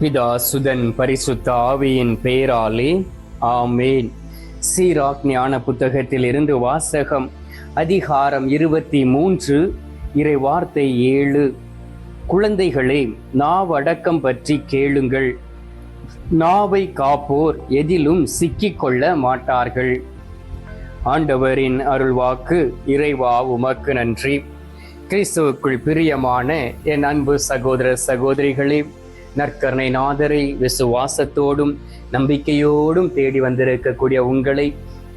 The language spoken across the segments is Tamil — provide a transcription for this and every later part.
பிதா சுதன் பரிசுத்த ஆவியின் பெயராலே ஆமேன். சீராக் ஞான புத்தகத்தில் இருந்து வாசகம் அதிகாரம் இருபத்தி மூன்று இறை வார்த்தை ஏழு. குழந்தைகளே நாவடக்கம் பற்றி கேளுங்கள். நாவை காப்போர் எதிலும் சிக்கிக்கொள்ள மாட்டார்கள். ஆண்டவரின் அருள்வாக்கு இறைவா உமக்கு நன்றி. கிறிஸ்துவுக்குள் பிரியமான என் அன்பு சகோதர சகோதரிகளே நற்கருணை நாதரை விசுவாசத்தோடும் நம்பிக்கையோடும் தேடி வந்திருக்கக்கூடிய உங்களை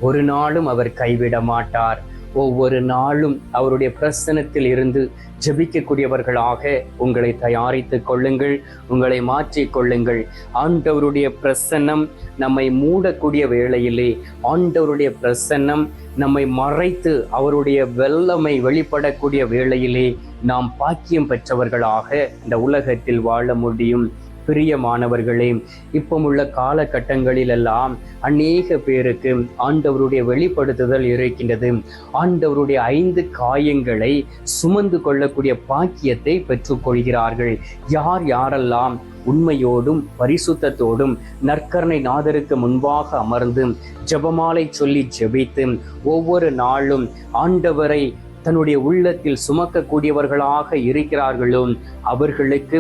ஒரு நாளும் அவர் கைவிட மாட்டார். ஒவ்வொரு நாளும் அவருடைய பிரசனத்தில் இருந்து ஜெபிக்கக்கூடியவர்களாக உங்களை தயாரித்துக் கொள்ளுங்கள் உங்களை மாற்றிக் கொள்ளுங்கள். ஆண்டவருடைய பிரசன்னம் நம்மை மூடக்கூடிய வேளையிலே ஆண்டவருடைய பிரசன்னம் நம்மை மறைத்து அவருடைய வெள்ளமை வெளிப்படக்கூடிய வேளையிலே நாம் பாக்கியம் பெற்றவர்களாக இந்த உலகத்தில் வாழ முடியும். பிரியமானவர்களே இப்பம் உள்ள காலகட்டங்களில் எல்லாம் அநேக பேருக்கு ஆண்டவருடைய வெளிப்படுத்துதல் இருக்கின்றது. ஆண்டவருடைய ஐந்து காயங்களை சுமந்து கொள்ளக்கூடிய பாக்கியத்தை பெற்றுக்கொள்கிறார்கள். யார் யாரெல்லாம் உண்மையோடும் பரிசுத்தத்தோடும் நற்கரணை நாதருக்கு முன்பாக அமர்ந்து ஜெபமாலை சொல்லி ஜெபித்து ஒவ்வொரு நாளும் ஆண்டவரை தன்னுடைய உள்ளத்தில் சுமக்கக்கூடியவர்களாக இருக்கிறார்களோ அவர்களுக்கு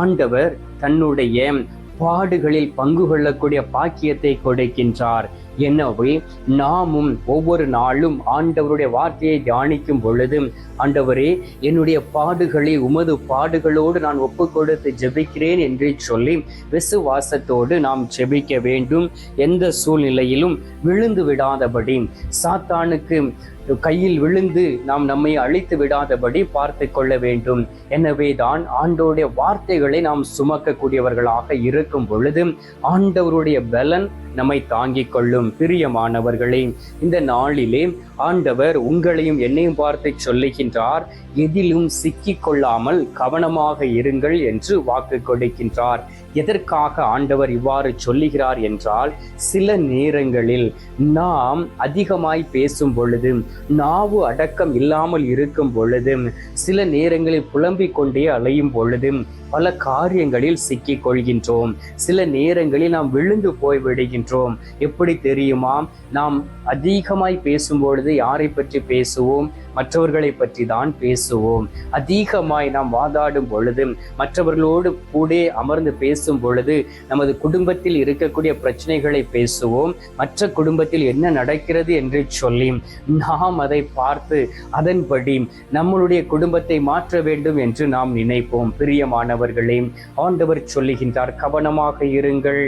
ஆண்டவர் தன்னுடைய பாடுகளில் பங்கு கொள்ளக்கூடிய பாக்கியத்தை கொடுக்கின்றார். எனவே நாமும் ஒவ்வொரு நாளும் ஆண்டவருடைய வார்த்தையை தியானிக்கும் பொழுது ஆண்டவரே என்னுடைய பாடுகளை உமது பாடுகளோடு நான் ஒப்பு கொடுத்து ஜெபிக்கிறேன் என்று சொல்லி விசுவாசத்தோடு நாம் ஜெபிக்க வேண்டும். எந்த சூழ்நிலையிலும் விழுந்து விடாதபடி சாத்தானுக்கு கையில் விழுந்து நாம் நம்மை அழித்து விடாதபடி பார்த்து கொள்ள வேண்டும். எனவே தான் ஆண்டவருடைய வார்த்தைகளை நாம் சுமக்கக்கூடியவர்களாக இருக்கும் பொழுது ஆண்டவருடைய பலன் நம்மை தாங்கிக் கொள்ளும் பிரியமானவர்களே இந்த நாளிலே ஆண்டவர் உங்களையும் என்னையும் பார்த்து சொல்லுகின்றார் எதிலும் சிக்கிக் கொள்ளாமல் கவனமாக இருங்கள் என்று வாக்கு கொடுக்கின்றார். எதற்காக ஆண்டவர் இவ்வாறு சொல்லுகிறார் என்றால் சில நேரங்களில் நாம் அதிகமாய் பேசும் பொழுது நாவு அடக்கம் இல்லாமல் இருக்கும் பொழுது சில நேரங்களில் புலம்பிக் கொண்டே அலையும் பொழுது பல காரியங்களில் சிக்கிக் கொள்கின்றோம். சில நேரங்களில் நாம் விழுந்து போய் விடுகின்றோம் எப்படி தெரியுமா நாம் அதிகமாய் பேசும்பொழுது யாரை பற்றி பேசுவோம்? மற்றவர்களை பற்றி தான் பேசுவோம். அதிகமாய் நாம் வாதாடும் பொழுது மற்றவர்களோடு கூட அமர்ந்து பேசும் பொழுது நமது குடும்பத்தில் இருக்கக்கூடிய பிரச்சனைகளை பேசுவோம். மற்ற குடும்பத்தில் என்ன நடக்கிறது என்று சொல்லி நாம் அதை பார்த்து அதன்படி நம்மளுடைய குடும்பத்தை மாற்ற வேண்டும் என்று நாம் நினைப்போம். பிரியமானவர்களே ஆண்டவர் சொல்லுகின்றார் கவனமாக இருங்கள்.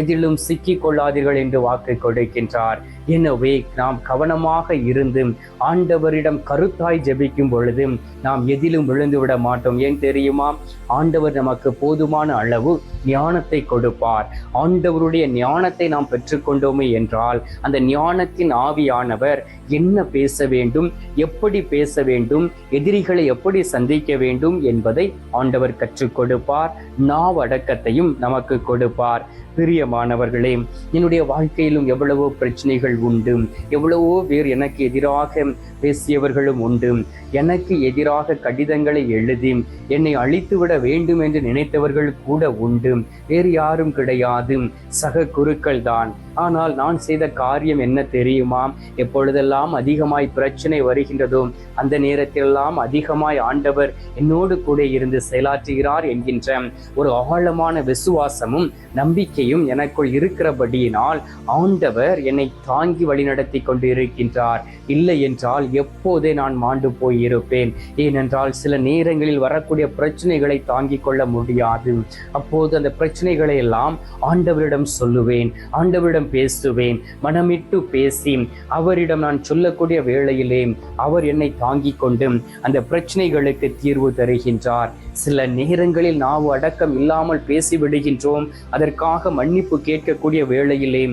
எதிலும் சிக்கிக் கொள்ளாதீர்கள் என்று வாக்கு கொடுக்கின்றார். எனவே நாம் கவனமாக இருந்து ஆண்டவரிடம் கருத்தாய் ஜெபிக்கும் பொழுது நாம் எதிலும் விழுந்து விட மாட்டோம். ஏன் தெரியுமா? ஆண்டவர் நமக்கு போதுமான அளவு ஞானத்தை கொடுப்பார். ஆண்டவருடைய ஞானத்தை நாம் பெற்றுக்கொண்டோமே என்றால் அந்த ஞானத்தின் ஆவியானவர் என்ன பேச வேண்டும் எப்படி பேச வேண்டும் எதிரிகளை எப்படி சந்திக்க வேண்டும் என்பதை ஆண்டவர் கற்றுக் கொடுப்பார். நாவடக்கத்தையும் நமக்கு கொடுப்பார். பிரியமானவர்களே என்னுடைய வாழ்க்கையிலும் எவ்வளவோ பிரச்சனைகள் உண்டு. எவ்வளவோ பேர் எனக்கு எதிராக பேசியவர்களும் உண்டு. எனக்கு எதிராக கடிதங்களை எழுதி என்னை அழித்துவிட வேண்டும் என்று நினைத்தவர்கள் கூட உண்டு. வேறு யாரும் கிடையாது. சக குருக்கள் தான் ஆனால் நான் செய்த காரியம் என்ன தெரியுமா? எப்பொழுதெல்லாம் அதிகமாய் பிரச்சனை வருகின்றதோ அந்த நேரத்திலெல்லாம் அதிகமாய் ஆண்டவர் என்னோடு கூட இருந்து செயலாற்றுகிறார் என்கின்ற ஒரு ஆழமான விசுவாசமும் நம்பிக்கையும் எனக்குள் இருக்கிறபடியினால் ஆண்டவர் என்னை தாங்கி வழிநடத்தி கொண்டு இருக்கின்றார் இல்லை என்றால் எப்போதே நான் மாண்டு போயிருப்பேன் ஏனென்றால் சில நேரங்களில் வரக்கூடிய பிரச்சனைகளை தாங்கிக் கொள்ள முடியாது. அப்போது அந்த பிரச்சனைகளை எல்லாம் ஆண்டவரிடம் சொல்லுவேன் ஆண்டவரிடம் பேசுவேன் மனமிட்டு பேசி அவரிடம் நான் சொல்லக்கூடிய வேளையிலே அவர் என்னை தாங்கிக் கொண்டு அந்த பிரச்சனைகளுக்கு தீர்வு தருகின்றார். சில நேரங்களில் நாம் அடக்கம் இல்லாமல் பேசிவிடுகின்றோம். அதற்காக மன்னிப்பு கேட்கக்கூடிய வேளையிலே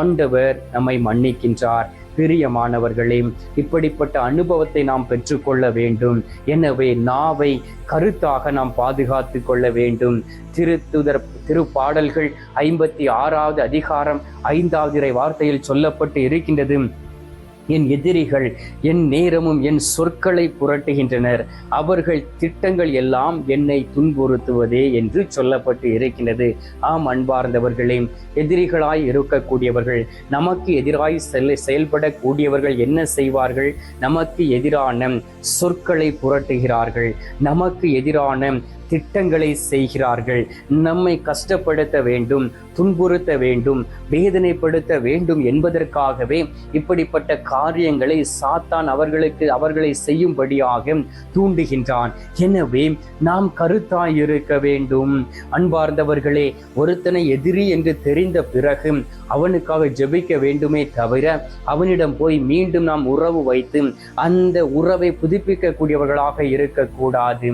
ஆண்டவர் நம்மை மன்னிக்கின்றார். பிரியமானவர்களே இப்படிப்பட்ட அனுபவத்தை நாம் பெற்றுக்கொள்ள வேண்டும். எனவே நாவை கருத்தாக நாம் பாதுகாத்து கொள்ள வேண்டும். திருத்துதர் திருப்பாடல்கள் ஐம்பத்தி ஆறாவது அதிகாரம் ஐந்தாவது வார்த்தையில் சொல்லப்பட்டு இருக்கின்றது. என் எதிரிகள் என் நேரமும் என் சொற்களை புரட்டுகின்றனர். அவர்கள் திட்டங்கள் எல்லாம் என்னை துன்புறுத்துவதே என்று சொல்லப்பட்டு இருக்கின்றது. ஆம் அன்பார்ந்தவர்களே எதிரிகளாய் இருக்கக்கூடியவர்கள் நமக்கு எதிராய் செல் செயல்படக்கூடியவர்கள் என்ன செய்வார்கள்? நமக்கு எதிரான சொற்களை புரட்டுகிறார்கள். நமக்கு எதிரான திட்டங்களை செய்கிறார்கள். நம்மை கஷ்டப்படுத்த வேண்டும் துன்புறுத்த வேண்டும் வேதனைப்படுத்த வேண்டும் என்பதற்காகவே இப்படிப்பட்ட காரியங்களை சாத்தான் அவர்களுக்கு அவர்களை செய்யும்படியாக தூண்டுகின்றான். எனவே நாம் கருத்தாய் இருக்க வேண்டும். அன்பார்ந்தவர்களே ஒருத்தனை எதிரி என்று தெரிந்த பிறகு அவனுக்காக ஜெபிக்க வேண்டுமே தவிர அவனிடம் போய் மீண்டும் நாம் உறவு வைத்து அந்த உறவை புதுப்பிக்கக்கூடியவர்களாக இருக்கக்கூடாது.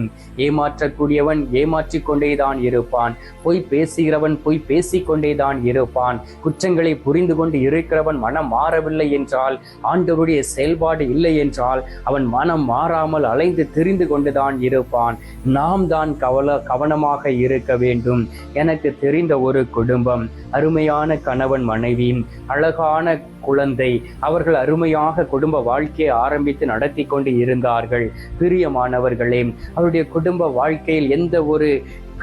ஏமாற்றக்கூடியவன் ஏமாற்றிக் கொண்டேதான் இருப்பான்? பொய் பேசுகிறவன் பொய் பேசிக்கொண்டேதான் இருப்பான். குற்றங்களை புரிந்து கொண்டு இருக்கிறவன் மனம் மாறவில்லை என்றால் ஆண்டவருடைய செயல்பாடு இல்லை என்றால் அவன் மனம் மாறாமல் அலைந்து திரிந்து கொண்டுதான் இருப்பான். நாம் தான் கவல கவனமாக இருக்க வேண்டும். எனக்கு தெரிந்த ஒரு குடும்பம் அருமையான கணவன் மனைவி அழகான குழந்தை அவர்கள் அருமையாக குடும்ப வாழ்க்கையை ஆரம்பித்து நடத்தி கொண்டு இருந்தார்கள். பிரியமானவர்களே அவருடைய குடும்ப வாழ்க்கையில் எந்த ஒரு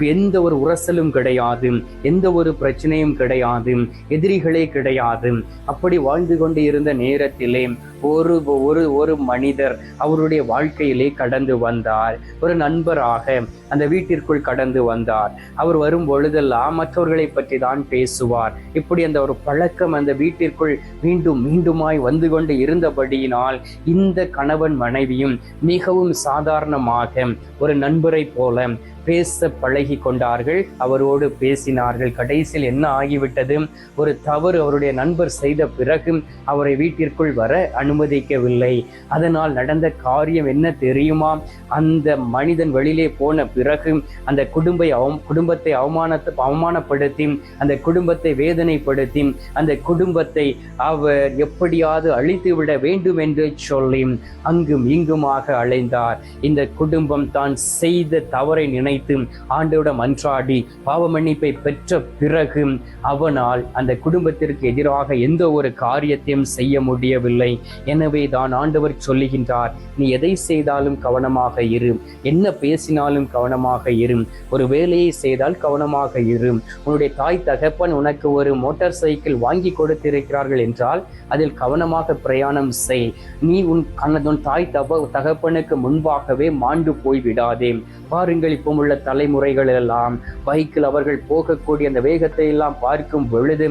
எந்த ஒரு உரசலும் கிடையாது எந்த ஒரு பிரச்சனையும் கிடையாது எதிரிகளே கிடையாது. அப்படி வாழ்ந்து கொண்டு இருந்த நேரத்திலே ஒரு ஒரு ஒரு மனிதர் அவருடைய வாழ்க்கையிலே கடந்து வந்தார். ஒரு நண்பராக அந்த வீட்டிற்குள் கடந்து வந்தார். அவர் வரும் பொழுதெல்லாம் மற்றவர்களை பற்றி தான் பேசுவார். இப்படி அந்த ஒரு பழக்கம் அந்த வீட்டிற்குள் மீண்டும் மீண்டுமாய் வந்து கொண்டு இருந்தபடியினால் இந்த கணவன் மனைவியும் மிகவும் சாதாரணமாக ஒரு நண்பரை போல பேச பழகி கொண்டார்கள் அவரோடு பேசினார்கள். கடைசியில் என்ன ஆகிவிட்டது? ஒரு தவறு அவருடைய நண்பர் செய்த பிறகு அவரை வீட்டிற்குள் வர அனுமதிக்கவில்லை. அதனால் நடந்த காரியம் என்ன தெரியுமா? அந்த மனிதன் வெளியிலே போன பிறகு அந்த குடும்பை அவ குடும்பத்தை அவமானத்தை அவமானப்படுத்தி அந்த குடும்பத்தை வேதனைப்படுத்தி அந்த குடும்பத்தை அவர் எப்படியாவது அழித்து விட வேண்டும் என்று சொல்லி அங்கும் இங்குமாக அலைந்தார். இந்த குடும்பம் தான் செய்த தவறை நினை நினைத்து ஆண்டோட மன்றாடி பாவ மன்னிப்பை பெற்ற பிறகு அவனால் அந்த குடும்பத்திற்கு எதிராக எந்த ஒரு காரியத்தையும் செய்ய முடியவில்லை. எனவே தான் ஆண்டவர் சொல்லுகின்றார் நீ எதை செய்தாலும் கவனமாக இரு. என்ன பேசினாலும் கவனமாக இரு. ஒரு வேலையை செய்தால் கவனமாக இரு. உன்னுடைய தாய் தகப்பன் உனக்கு ஒரு மோட்டார் சைக்கிள் வாங்கி கொடுத்திருக்கிறார்கள் என்றால் அதில் கவனமாக பிரயாணம் செய். நீ உன் கண்ண தாய் தப தகப்பனுக்கு முன்பாகவே மாண்டு போய்விடாதே. பாருங்கள் இப்போ உள்ள தலைமுறைகள் எல்லாம் பைக்கில் அவர்கள் போகக்கூடிய அந்த வேகத்தை எல்லாம் பார்க்கும் பொழுது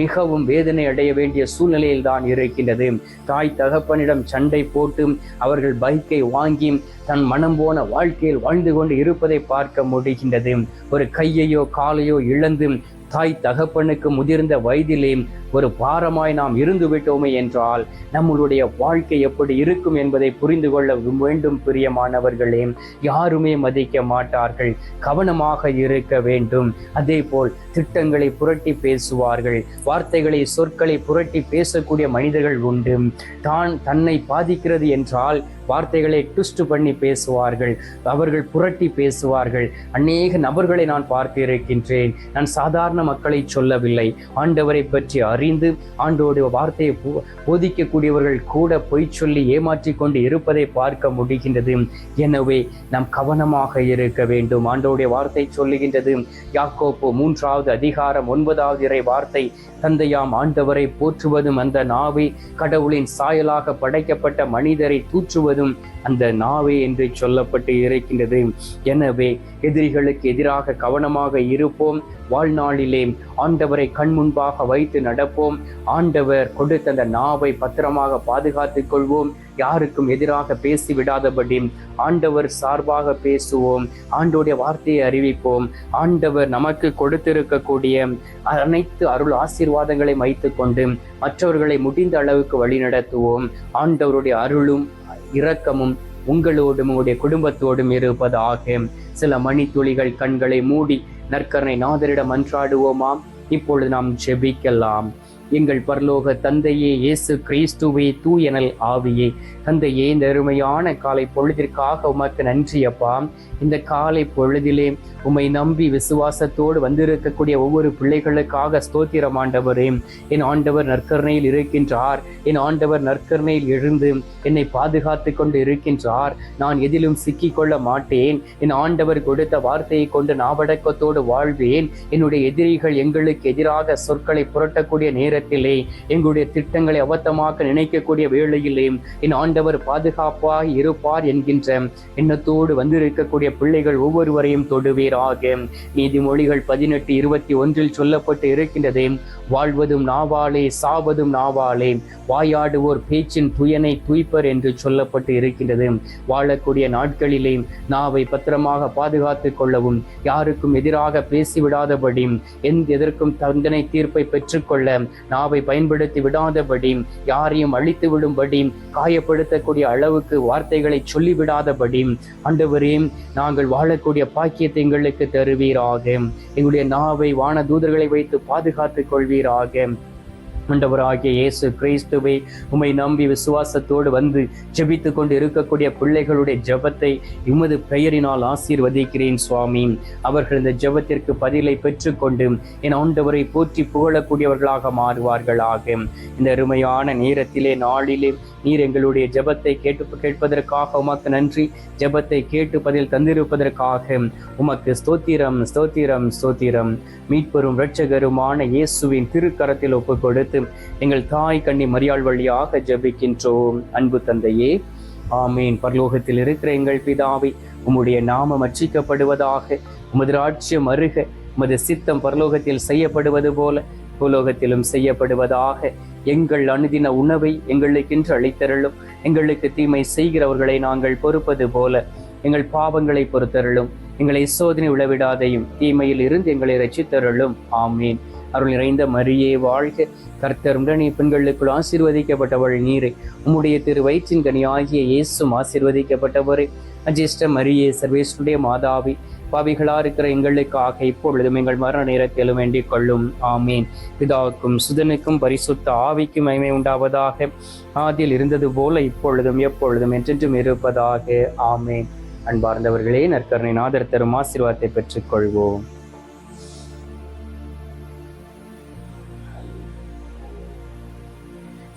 மிகவும் வேதனை அடைய வேண்டிய சூழ்நிலையில் தான் இருக்கின்றது. தாய் தகப்பனிடம் சண்டை போட்டு அவர்கள் பைக்கை வாங்கி தன் மனம் போன வாழ்க்கையில் வாழ்ந்து கொண்டு இருப்பதை பார்க்க முடிகின்றது. ஒரு கையையோ காலையோ இழந்து தாய் தகப்பனுக்கு முதிர்ந்த வயதிலே ஒரு பாரமாய் நாம் இருந்து விட்டோமே என்றால் நம்மளுடைய வாழ்க்கை எப்படி இருக்கும் என்பதை புரிந்து கொள்ள வேண்டும் பிரியமானவர்களே. யாருமே மதிக்க மாட்டார்கள். கவனமாக இருக்க வேண்டும். அதே போல் திட்டங்களை புரட்டி பேசுவார்கள். வார்த்தைகளை சொற்களை புரட்டி பேசக்கூடிய மனிதர்கள் உண்டு. தான் தன்னை பாதிக்கிறது என்றால் வார்த்தைகளை ட்விஸ்ட் பண்ணி பேசுவார்கள் அவர்கள் புரட்டி பேசுவார்கள். அநேக நபர்களை நான் பார்த்திருக்கின்றேன் நான் சாதாரண மக்களை சொல்லவில்லை. ஆண்டவரை பற்றி அறிந்து ஆண்டோடைய வார்த்தையை போதிக்கக்கூடியவர்கள் கூட பொய் சொல்லி ஏமாற்றி கொண்டு இருப்பதை பார்க்க முடிகின்றது. எனவே நாம் கவனமாக இருக்க வேண்டும். ஆண்டோடைய வார்த்தை சொல்லுகின்றது. யாக்கோப்பு மூன்றாவது அதிகாரம் ஒன்பதாவது இறை வார்த்தை தந்தையாம் ஆண்டவரை போற்றுவதும் அந்த நாவை கடவுளின் சாயலாக படைக்கப்பட்ட மனிதரை தூற்றுவதும் அந்த நாவே என்று சொல்லப்பட்டு இருக்கின்றது எனவே எதிரிகளுக்கு எதிராக கவனமாக இருப்போம். வாழ்நாளிலே ஆண்டவரை கண் முன்பாக வைத்து நடப்போம். ஆண்டவர் கொடுத்த அந்த நாவை பத்திரமாக பாதுகாத்துக் கொள்வோம். யாருக்கும் எதிராக பேசி விடாதபடி ஆண்டவர் சார்பாக பேசுவோம். ஆண்டோடைய வார்த்தையை அறிவிப்போம். ஆண்டவர் நமக்கு கொடுத்திருக்கக்கூடிய அனைத்து அருள் ஆசீர்வாதங்களை வைத்துக்கொண்டு மற்றவர்களை முடிந்த அளவுக்கு வழிநடத்துவோம். ஆண்டவருடைய அருளும் இரக்கமும் உங்களோடும் உங்களுடைய குடும்பத்தோடும் இருப்பது ஆகும் சில மணித்துளிகள் கண்களை மூடி நற்கரணை நாதரிடம் அன்றாடுவோமாம். இப்பொழுது நாம் ஜெபிக்கலாம். எங்கள் பரலோக தந்தையே இயேசு கிறிஸ்துவே தூயனல் ஆவியே. தந்தையே இந்த அருமையான காலை பொழுதிற்காக உமக்கு நன்றி அப்பா. இந்த காலை பொழுதிலே உம்மை நம்பி விசுவாசத்தோடு வந்திருக்கக்கூடிய ஒவ்வொரு பிள்ளைகளுக்காக ஸ்தோத்திரம் ஆண்டவரே. என் ஆண்டவர் நற்கருணையில் இருக்கின்றார். என் ஆண்டவர் நற்கருணையில் எழுந்து என்னை பாதுகாத்து கொண்டு இருக்கின்றார். நான் எதிலும் சிக்கிக்கொள்ள மாட்டேன். என் ஆண்டவர் கொடுத்த வார்த்தையை கொண்டு நாவடக்கத்தோடு வாழ்வேன். என்னுடைய எதிரிகள் எங்களுக்கு எதிராக சொற்களை புரட்டக்கூடிய நேரம் நேரத்திலே எங்களுடைய திட்டங்களை அபத்தமாக்க நினைக்கக்கூடிய வேளையிலே என் ஆண்டவர் பாதுகாப்பாக இருப்பார் என்கின்ற எண்ணத்தோடு வந்திருக்கக்கூடிய பிள்ளைகள் ஒவ்வொருவரையும் தொடுவீராக. நீதிமொழிகள் பதினெட்டு இருபத்தி ஒன்றில் சொல்லப்பட்டு இருக்கின்றதே வாழ்வதும் நாவாலே சாவதும் நாவாலே வாயாடுவோர் பேச்சின் துயனை துய்ப்பர் என்று சொல்லப்பட்டு இருக்கின்றது. வாழக்கூடிய நாட்களிலே நாவை பத்திரமாக பாதுகாத்துக் கொள்ளவும் யாருக்கும் எதிராக பேசிவிடாதபடி எந்த எதற்கும் தண்டனை தீர்ப்பை பெற்றுக்கொள்ள நாவை பயன்படுத்தி விடாதபடி யாரையும் அழித்து விடும்படி காயப்படுத்தக்கூடிய அளவுக்கு வார்த்தைகளை சொல்லிவிடாதபடி ஆண்டவரே நாங்கள் வாழக்கூடிய பாக்கியத்தை எங்களுக்கு தருவீராக. எங்களுடைய நாவை வான தூதர்களை வைத்து பாதுகாத்துக் கொள்வீராக. ஆண்டவராகிய இயேசு கிறிஸ்துவை உம்மை நம்பி விசுவாசத்தோடு வந்து ஜெபித்து கொண்டு இருக்கக்கூடிய பிள்ளைகளுடைய ஜெபத்தை உமது பெயரினால் ஆசீர்வதிக்கிறேன் சுவாமி. அவர்கள் இந்த ஜெபத்திற்கு பதிலை பெற்றுக்கொண்டு என் ஆண்டவரை போற்றி புகழக்கூடியவர்களாக மாறுவார்களாக. இந்த அருமையான நேரத்திலே நாளிலே நீர் எங்களுடைய ஜெபத்தை கேட்டு கேட்பதற்காக உமக்கு நன்றி. ஜெபத்தை கேட்டு பதில் தந்திருப்பதற்காக உமக்கு ஸ்தோத்திரம் ஸ்தோத்திரம் ஸ்தோத்திரம். மீட்பெரும் இரட்சகருமான இயேசுவின் திருக்கரத்தில் ஒப்பு கொடுத்து வைத்து எங்கள் தாய் கண்ணி மரியாள் வழியாக ஜபிக்கின்றோம். அன்பு தந்தையே ஆமீன். பரலோகத்தில் இருக்கிற எங்கள் பிதாவை உம்முடைய நாமம் அச்சிக்கப்படுவதாக உமது ராட்சியம் அருக உமது சித்தம் பரலோகத்தில் செய்யப்படுவது போல பூலோகத்திலும் செய்யப்படுவதாக எங்கள் அனுதின உணவை எங்களுக்கென்று அளித்தருளும். எங்களுக்கு தீமை செய்கிறவர்களை நாங்கள் பொறுப்பது போல எங்கள் பாவங்களை பொறுத்தருளும். எங்களை சோதனை உளவிடாதையும் தீமையில் இருந்து எங்களை ரசித்தருளும் ஆமீன். அருள் நிறைந்த மரியே வாழ்க. கர்த்தர் உடனே பெண்களுக்குள் ஆசீர்வதிக்கப்பட்டவள் நீரை. உம்முடைய திரு வயிற்றின் ஆகிய இயேசும் ஆசீர்வதிக்கப்பட்டவரே. அஜிஷ்ட மரியே சர்வேஸ்வருடைய மாதாவி பாவிகளா இருக்கிற எங்களுக்காக இப்பொழுதும் எங்கள் மரண நேரத்திலும் வேண்டிக் கொள்ளும். ஆமீன். பிதாவுக்கும் சுதனுக்கும் பரிசுத்த ஆவிக்கும் மைமை உண்டாவதாக. ஆதியில் இருந்தது போல இப்பொழுதும் எப்பொழுதும் என்றென்றும் இருப்பதாக. ஆமேன். அன்பார்ந்தவர்களே நற்கருணை நாதர் தரும் ஆசீர்வாதத்தை பெற்றுக்கொள்வோம்.